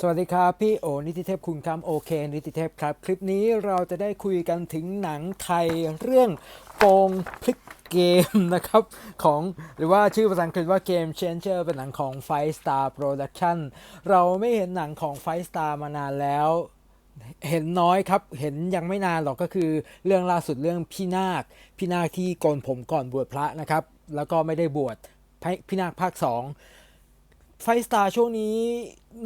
สวัสดีครับ พี่โอนิติเทพคุณครับโอเคนิติเทพครับ คลิปนี้เราจะได้คุยกันถึงหนังไทยเรื่องโกงพลิกเกมนะครับของหรือว่าชื่อภาษาอังกฤษว่า Game Changer เป็นหนังของ Five Star Production เราไม่เห็นหนังของ Five Star มานานแล้วเห็นน้อยครับ เห็นยังไม่นานหรอกก็คือเรื่องล่าสุดเรื่องพี่นาค พี่นาคที่โกนผมก่อนบวชพระนะครับ แล้วก็ไม่ได้บวชพี่นาคภาค 2 ไฟสตาร์ช่วงนี้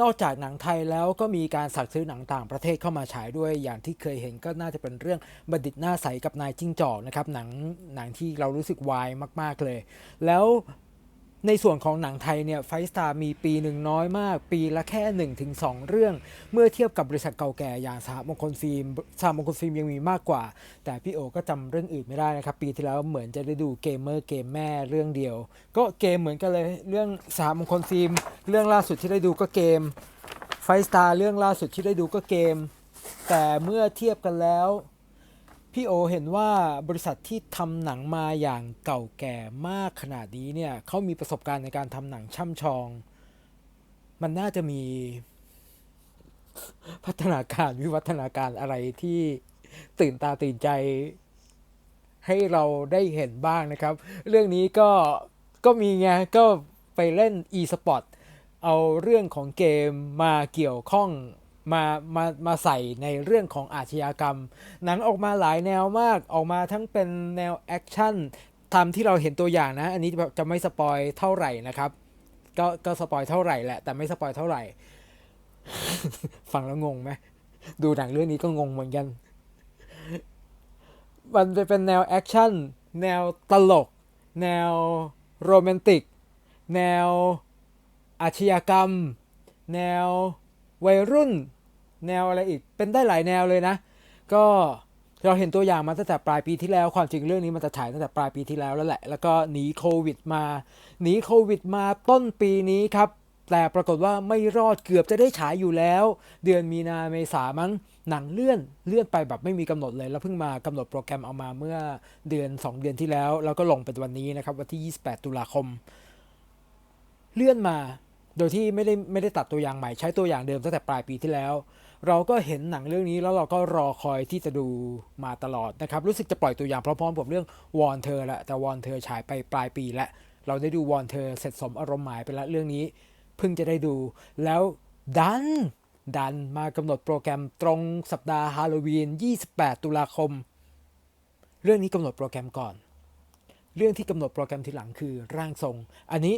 นอกจากหนังไทยแล้วก็มีการสั่งซื้อหนังต่างประเทศเข้ามาฉายด้วยอย่างที่เคยเห็นก็น่าจะเป็นเรื่องบัณฑิตหน้าใสกับนายจิ้งจอกนะครับหนังหนังที่เรารู้สึกวายมาก ๆเลย แล้ว ในส่วนของหนังไทยเนี่ยไฟสตาร์มีปีหนึ่งน้อยมาก ปีละแค่1-2เรื่อง เมื่อเทียบกับบริษัทเก่าแก่อย่างสหมงคลฟิล์มสหมงคลฟิล์มยังมีมากกว่า แต่พี่โอก็จำเรื่องอื่นไม่ได้นะครับ ปีที่แล้วเหมือนจะได้ดูเกมเมอร์เกมแม่เรื่องเดียว ก็เกมเหมือนกันเลยเรื่องสหมงคลฟิล์มเรื่องล่าสุดที่ได้ดูก็เกมไฟสตาร์เรื่องล่าสุดที่ได้ดูก็เกม แต่เมื่อเทียบกันแล้ว พี่โอเห็นว่าบริษัทที่ทำหนังมาอย่างเก่าแก่มากขนาดนี้เนี่ยเขามีประสบการณ์ในการทำหนังช่ำชอง มันน่าจะมีพัฒนาการวิวัฒนาการอะไรที่ตื่นตาตื่นใจ ให้เราได้เห็นบ้างนะครับ เรื่องนี้ก็ก็มีไงก็ไปเล่น e-sport เอาเรื่องของเกมมาเกี่ยวข้อง มามามาใส่ในเรื่องของอาชญากรรม หนังออกมาหลายแนวมากออกมาทั้งเป็นแนวแอคชั่นทำที่เราเห็นตัวอย่างนะ อันนี้จะไม่สปอยเท่าไหร่นะครับก็ก็สปอยเท่าไหร่แหละ แต่ไม่สปอยเท่าไหร่ ฟังแล้วงงไหมดูหนังเรื่องนี้ก็งงเหมือนกัน มันจะเป็นแนวแอคชั่นแนวตลก แนวโรแมนติก แนวอาชญากรรม แนววัยรุ่น แนวอะไรอีก เป็นได้หลายแนวเลยนะ ก็เราเห็นตัวอย่างมาตั้งแต่ปลายปีที่แล้ว ความจริงเรื่องนี้มันจะฉายตั้งแต่ปลายปีที่แล้วแล้วแหละ แล้วก็หนีโควิดมาหนีโควิดมาต้นปีนี้ครับ แต่ปรากฏว่าไม่รอดเกือบจะได้ฉายอยู่แล้ว เดือนมีนาเมษามั้งหนังเลื่อนเลื่อนไปแบบไม่มีกำหนดเลย แล้วเพิ่งมากำหนดโปรแกรมเอามาเมื่อเดือน 2 เดือนที่แล้ว แล้วก็ลงเป็นวันนี้นะครับวันที่ 28 ตุลาคม เลื่อนมา โดยที่ไม่ได้ไม่ได้ตัดตัวอย่างใหม่ใช้ตัวอย่างเดิมตั้งแต่ปลายปีที่แล้ว เราก็เห็นหนังเรื่องนี้แล้วเราก็รอคอยที่จะดูมาตลอดนะครับ รู้สึกจะปล่อยตัวอย่างพร้อมๆกับเรื่องวอนเธอแหละแต่วอนเธอฉายไปปลายปีแล้วเราได้ดูวอนเธอเสร็จสมอารมณ์หมายไปแล้วเรื่องนี้ เพิ่งจะได้ดูแล้วดันดันมากำหนดโปรแกรมตรงสัปดาห์ฮาโลวีน 28 ตุลาคม เรื่องนี้กำหนดโปรแกรมก่อน เรื่องที่กำหนดโปรแกรมทีหลังคือร่างทรง อันนี้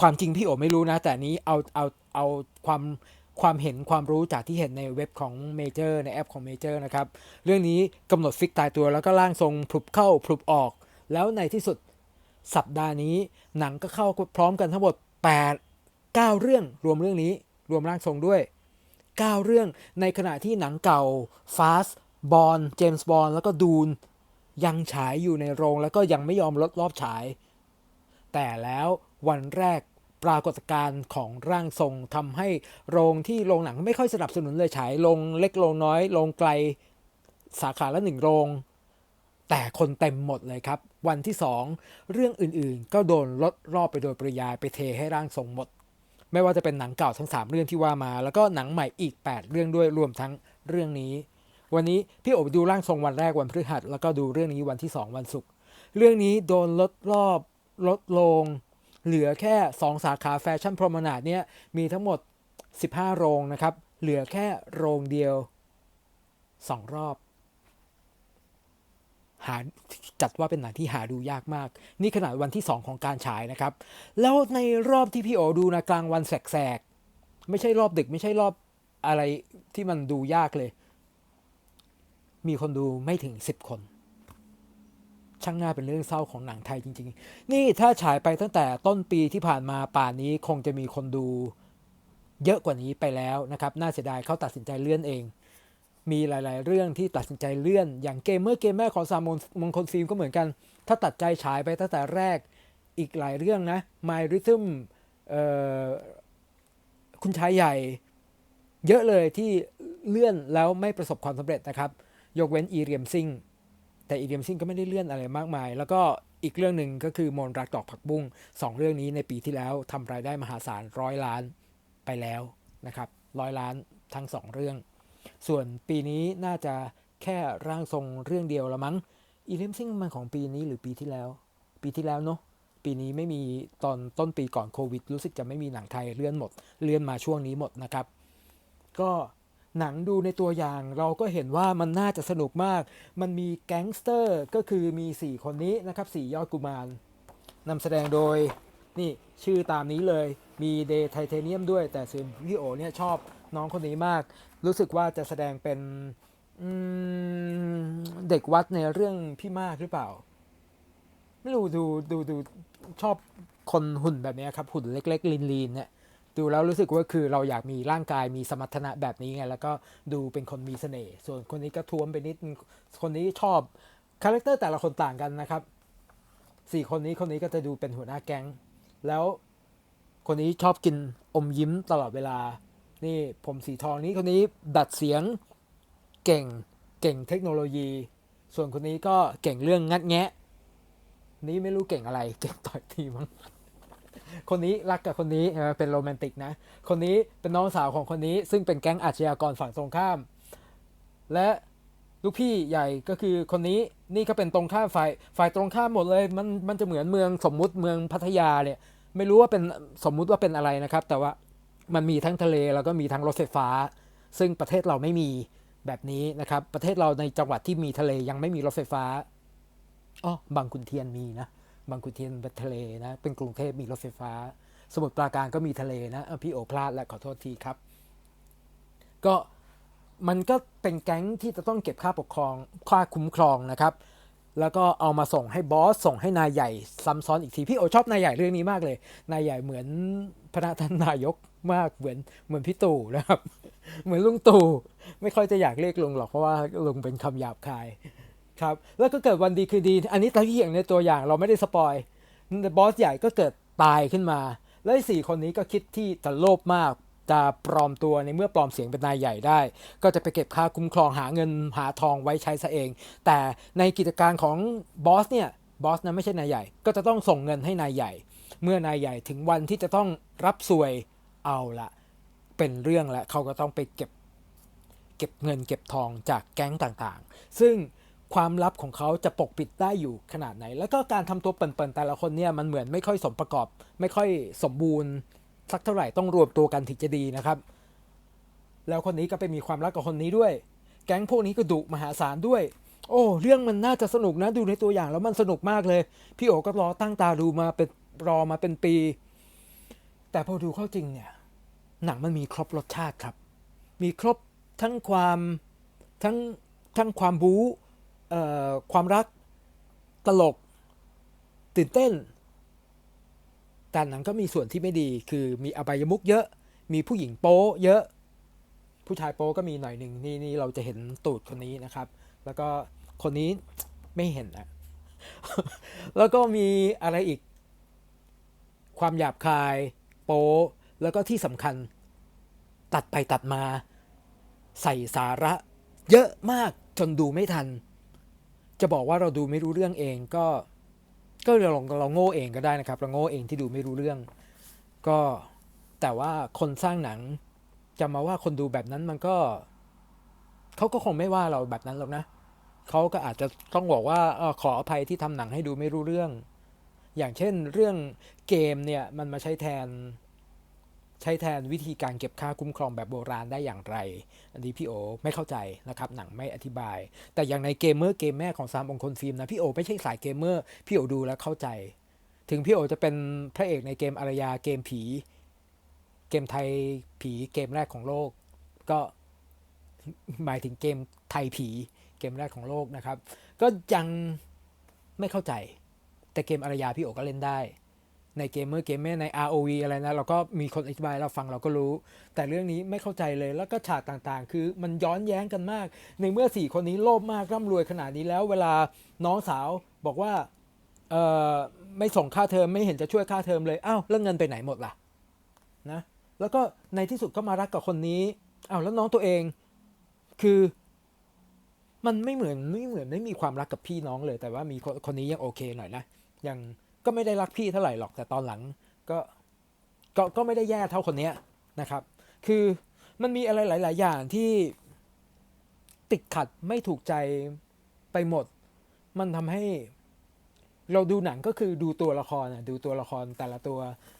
ความจริงพี่โอไม่รู้นะ แต่นี้เอาเอาเอาความ ความเห็นความรู้จากที่เห็นในเว็บของเมเจอร์ในแอปของเมเจอร์นะครับเรื่องนี้กำหนดฟิกตายตัวแล้วก็ร่างทรงพลุบเข้าพลุบออก แล้วในที่สุดสัปดาห์นี้หนังก็เข้าพร้อมกันทั้งหมด 8 9 เรื่องรวมเรื่องนี้รวมร่างทรงด้วย 9 เรื่องในขณะที่หนังเก่า Fast บอลเจมส์บอลแล้วก็ดูนยังฉายอยู่ในโรงแล้วก็ยังไม่ยอมลดรอบฉาย แต่แล้ววันแรก ปรากฏการณ์ของร่างทรงทำให้โรงที่โรงหนังไม่ค่อยสนับสนุนเลยฉายลงเล็กลงน้อยลงไกลสาขาละหนึ่งโรง แต่คนเต็มหมดเลยครับ วันที่สองเรื่องอื่นๆ ก็โดนลดรอบไปโดยปริยายไปเทให้ร่างทรงหมด ไม่ว่าจะเป็นหนังเก่าทั้ง 3 เรื่องที่ว่ามา แล้วก็หนังใหม่อีก 8 เรื่องด้วยรวมทั้งเรื่องนี้ วันนี้พี่โอบดูร่างทรงวันแรกวันพฤหัส แล้วก็ดูเรื่องนี้วันที่ 2 วันศุกร์เรื่องนี้โดนลดรอบลดลง เหลือแค่ 2 สาขาแฟชั่นพรมนาดเนี่ยมีทั้งหมด 15 โรงนะครับ เหลือแค่โรงเดียว 2 รอบ หาจัดว่าเป็นหนังที่หาดูยากมาก นี่ขนาดวันที่ 2 ของการฉายนะครับ แล้วในรอบที่พี่โอดูนะกลางวันแสกๆ ไม่ใช่รอบดึกไม่ใช่รอบอะไรที่มันดูยากเลย มีคนดูไม่ถึง 10 คน ช่างน่าเป็นเรื่องเศร้าของหนังไทยจริง ๆ นี่ถ้าฉายไปตั้งแต่ต้นปีที่ผ่านมาป่านนี้คงจะมีคนดูเยอะกว่านี้ไปแล้วนะครับ น่าเสียดายเขาตัดสินใจเลื่อนเอง มีหลาย ๆ เรื่องที่ตัดสินใจเลื่อน อย่างเกมเมอร์เกมแม่ของซามมงคลฟิล์มก็เหมือนกัน ถ้าตัดใจฉายไปตั้งแต่แรกอีกหลายเรื่องนะ My Rhythm เอ่อคุณชายใหญ่ เยอะเลยที่เลื่อนแล้วไม่ประสบความสำเร็จนะครับ ยกเว้นอีเรียมซิง แต่อีเรียมซิงก็ไม่ได้เลื่อนอะไรมากมาย แล้วก็อีกเรื่องหนึ่งก็คือมนรักดอกผักบุ้งสองเรื่องนี้ในปีที่แล้วทำรายได้มหาศาลร้อยล้านไปแล้วนะครับร้อยล้านทั้งสองเรื่อง ส่วนปีนี้น่าจะแค่ร่างทรงเรื่องเดียวละมั้งอีลิมซิงมันของปีนี้หรือปีที่แล้ว ปีที่แล้วเนาะปีนี้ไม่มีตอนต้นปีก่อนโควิด รู้สึกจะไม่มีหนังไทยเลื่อนหมด เลื่อนมาช่วงนี้หมดนะครับ ก็ หนังดูในตัวอย่างเราก็เห็นว่ามันน่าจะสนุกมาก มันมีแก๊งสเตอร์ก็คือมี 4 คนนี้นะครับ4ยอดกุมารนำแสดงโดยนี่ชื่อตามนี้เลยมีเดย์ไทเทเนียมด้วย แต่ส่วนพี่โอเนี่ยชอบน้องคนนี้มาก รู้สึกว่าจะแสดงเป็นเด็กวัดในเรื่องพี่มากหรือเปล่า ไม่รู้ดูดูดูชอบคนหุ่นแบบนี้ครับ หุ่นเล็ก ๆ ลีนๆเนี่ย ดูแล้วรู้สึกว่าคือเราอยากมีร่างกายมีสมรรถนะแบบนี้ไงแล้วก็ดูเป็นคนมีเสน่ห์ส่วนคนนี้ก็ท้วมไปนิดคนนี้ชอบคาแรคเตอร์แต่ละคนต่างกันนะครับสี่คนนี้คนนี้ก็จะดูเป็นหัวหน้าแก๊ง แล้วคนนี้ชอบกินอมยิ้มตลอดเวลา นี่ผมสีทองนี้คนนี้ดัดเสียงเก่งเก่งเทคโนโลยี ส่วนคนนี้ก็เก่งเรื่องงัดแงะ นี้ไม่รู้เก่งอะไร เก่งต่อยทีมั้ง คนนี้รักกับคนนี้เป็นโรแมนติกนะ คนนี้เป็นน้องสาวของคนนี้ซึ่งเป็นแก๊งอาชญากรฝั่งตรงข้าม และลูกพี่ใหญ่ก็คือคนนี้นี่ก็เป็นตรงข้ามฝ่ายฝ่ายตรงข้ามหมดเลย มันมันจะเหมือนเมืองสมมุติเมืองพัทยาเนี่ย ไม่รู้ว่าเป็นสมมุติว่าเป็นอะไรนะครับ แต่ว่ามันมีทั้งทะเลแล้วก็มีทั้งรถไฟฟ้า ซึ่งประเทศเราไม่มีแบบนี้นะครับ ประเทศเราในจังหวัดที่มีทะเลยังไม่มีรถไฟฟ้าอ๋อบางขุนเทียนมีนะ บางขุนเทียนเป็นทะเลนะ เป็นกรุงเทพมีรถไฟฟ้า สมุทรปราการก็มีทะเลนะพี่โอพลาดและขอโทษทีครับ ก็มันก็เป็นแก๊งที่จะต้องเก็บค่าปกครองค่าคุ้มครองนะครับ แล้วก็เอามาส่งให้บอสส่งให้นายใหญ่ซ้ำซ้อนอีกทีพี่โอชอบนายใหญ่เรื่องนี้มากเลย นายใหญ่เหมือนพระท่านนายกมากเหมือนเหมือนพี่ตู่นะครับ เหมือนลุงตู่ไม่ค่อยจะอยากเรียกลุงหรอกเพราะว่าลุงเป็นคำหยาบคาย ครับแล้วก็เกิดวันดีคือดี อันนี้ตามที่อย่างในตัวอย่างเราไม่ได้สปอยบอสใหญ่ก็เกิดตายขึ้นมา แล้วสี่คนนี้ก็คิดที่จะโลภมากจะปลอมตัวในเมื่อปลอมเสียงเป็นนายใหญ่ได้ ก็จะไปเก็บค่าคุ้มครองหาเงินหาทองไว้ใช้ซะเอง แต่ในกิจการของบอสเนี่ยบอสนะไม่ใช่นายใหญ่ ก็จะต้องส่งเงินให้นายใหญ่ เมื่อนายใหญ่ถึงวันที่จะต้องรับสวยเอาละเป็นเรื่องละเขาก็ต้องไปเก็บ เก็บเงินเก็บทองจากแก๊งต่างๆ ซึ่ง ความลับของเขาจะปกปิดได้อยู่ขนาดไหน แล้วก็การทำตัวเปิ่นๆแต่ละคนเนี่ยมันเหมือนไม่ค่อยสมประกอบ ไม่ค่อยสมบูรณ์ สักเท่าไหร่ต้องรวมตัวกันถึงจะดีนะครับ แล้วคนนี้ก็ไปมีความรักกับคนนี้ด้วย แก๊งพวกนี้ก็ดุมหาศาลด้วย โอ้ เรื่องมันน่าจะสนุกนะดูในตัวอย่างแล้วมันสนุกมากเลย พี่โอก็รอตั้งตาดูมาเป็นรอมาเป็นปี แต่พอดูเข้าจริงเนี่ย หนังมันมีครบรสชาติครับ มีครบทั้งความทั้งทั้งความบู๊ ความรักตลกตื่นเต้น แต่หนังก็มีส่วนที่ไม่ดีคือมีอบายมุกเยอะ มีผู้หญิงโป๊เยอะ ผู้ชายโป๊ก็มีหน่อยหนึ่งนี่นี่เราจะเห็นตูดคนนี้นะครับ แล้วก็คนนี้ไม่เห็นนะแล้วก็มีอะไรอีก ความหยาบคายโป๊แล้วก็ที่สำคัญตัดไปตัดมา ใส่สาระ เยอะมากจนดูไม่ทัน จะบอกว่าเราดูไม่รู้เรื่องเองก็ ก็เราลองเราโง่เองก็ได้นะครับ เราโง่เองที่ดูไม่รู้เรื่อง ก็แต่ว่าคนสร้างหนังจะมาว่าคนดูแบบนั้นมันก็เขาก็คงไม่ว่าเราแบบนั้นหรอกนะเขาก็อาจจะต้องบอกว่าออขออภัยที่ทำหนังให้ดูไม่รู้เรื่อง อย่างเช่น เรื่องเกมเนี่ยมันมาใช้แทน ใช้แทนวิธีการเก็บค่าคุ้มครองแบบโบราณได้อย่างไร อันนี้พี่โอไม่เข้าใจนะครับ หนังไม่อธิบาย แต่อย่างในเกมเมอร์เกมแม่ของซามองคลฟิล์มนะพี่โอไม่ใช่สายเกมเมอร์พี่โอดูแล้วเข้าใจ ถึงพี่โอจะเป็นพระเอกในเกมอารยาเกมผี เกมไทยผีเกมแรกของโลก ก็หมายถึงเกมไทยผีเกมแรกของโลกนะครับ ก็ยังไม่เข้าใจ แต่เกมอารยาพี่โอก็เล่นได้ ในเกมเมอร์เกมแม่ใน ROV อะไรนะ เราก็มีคนอธิบายเราฟังเราก็รู้ แต่เรื่องนี้ไม่เข้าใจเลยแล้วก็ฉากต่างๆ คือมันย้อนแย้งกันมาก ในเมื่อสี่คนนี้โลภมากร่ำรวยขนาดนี้แล้ว เวลาน้องสาวบอกว่าเออไม่ส่งค่าเทอมไม่เห็นจะช่วยค่าเทอมเลยอ้าวแล้วเงินไปไหนหมดล่ะนะแล้วก็ในที่สุดก็มารักกับคนนี้อ้าวแล้วน้องตัวเองคือมันไม่เหมือนไม่เหมือนไม่มีความรักกับพี่น้องเลย แต่ว่ามีคนคนนี้ยังโอเคหน่อยนะยัง ก็ไม่ได้รักพี่เท่าไหร่หรอกแต่ตอนหลังก็ก็ก็ไม่ได้แย่เท่าคนเนี้ยนะครับ คือมันมีอะไรหลาย ๆ อย่างที่ติดขัดไม่ถูกใจไปหมด มันทำให้เราดูหนังก็คือดูตัวละครอะดูตัวละครแต่ละตัว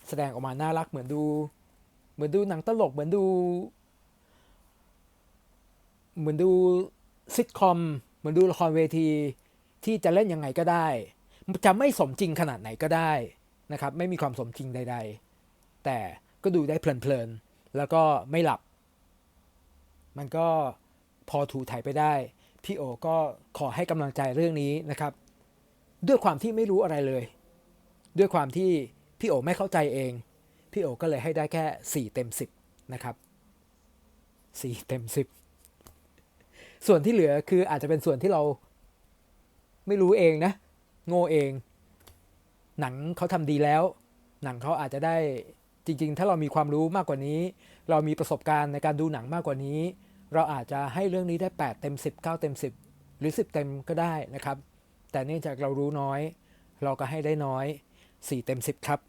แสดงออกมาน่ารักเหมือนดู เหมือนดูหนังตลกเหมือนดู เหมือนดูซิทคอมเหมือนดูละครเวทีที่จะเล่นยังไงก็ได้ จะไม่สมจริงขนาดไหนก็ได้นะครับ ไม่มีความสมจริงใด ๆ แต่ก็ดูได้เพลินๆ แล้วก็ไม่หลับ มันก็พอถูถ่ายไปได้ พี่โอก็ขอให้กำลังใจเรื่องนี้นะครับ ด้วยความที่ไม่รู้อะไรเลย ด้วยความที่พี่โอไม่เข้าใจเอง พี่โอก็เลยให้ได้แค่ 4 เต็ม 10 นะครับ 4 เต็ม 10 ส่วนที่เหลือคืออาจจะเป็นส่วนที่เราไม่รู้เองนะ โง่เอง หนังเขาทำดีแล้ว หนังเขาอาจจะได้จริง ๆ ถ้าเรามีความรู้มากกว่านี้ เรามีประสบการณ์ในการดูหนังมากกว่านี้ เราอาจจะให้เรื่องนี้ได้ 8 เต็ม 10 9 เต็ม 10 หรือ 10 เต็มก็ได้นะครับ แต่เนื่องจากเรารู้น้อย เราก็ให้ได้น้อย 4 เต็ม 10 ครับ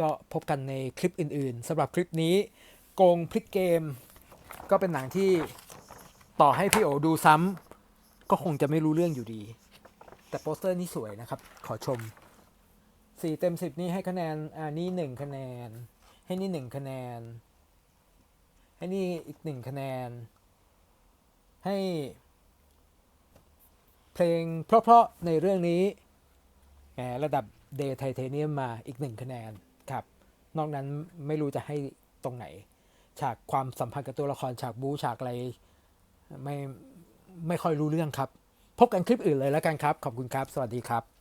ก็พบกันในคลิปอื่น ๆสำหรับคลิปนี้โกงพลิกเกม ก็เป็นหนังที่ต่อให้พี่โอดูซ้ำก็คงจะไม่รู้เรื่องอยู่ดี แต่โปสเตอร์นี่สวยนะครับ ขอชม 4 เต็ม 10 นี่ให้คะแนน อ่า นี่ 1 คะแนน ให้นี่ 1 คะแนน ให้นี่อีก 1 คะแนน ให้ เพลงเพราะๆในเรื่องนี้แหมระดับเดย์ไทเทเนียมมาอีกหนึ่งคะแนนครับ นอกนั้นไม่รู้จะให้ตรงไหน ฉากความสัมพันธ์กับตัวละครฉากบู๊ฉากอะไรไม่ไม่ค่อยรู้เรื่องครับ พบกันคลิปอื่นเลยแล้วกันครับ ขอบคุณครับ สวัสดีครับ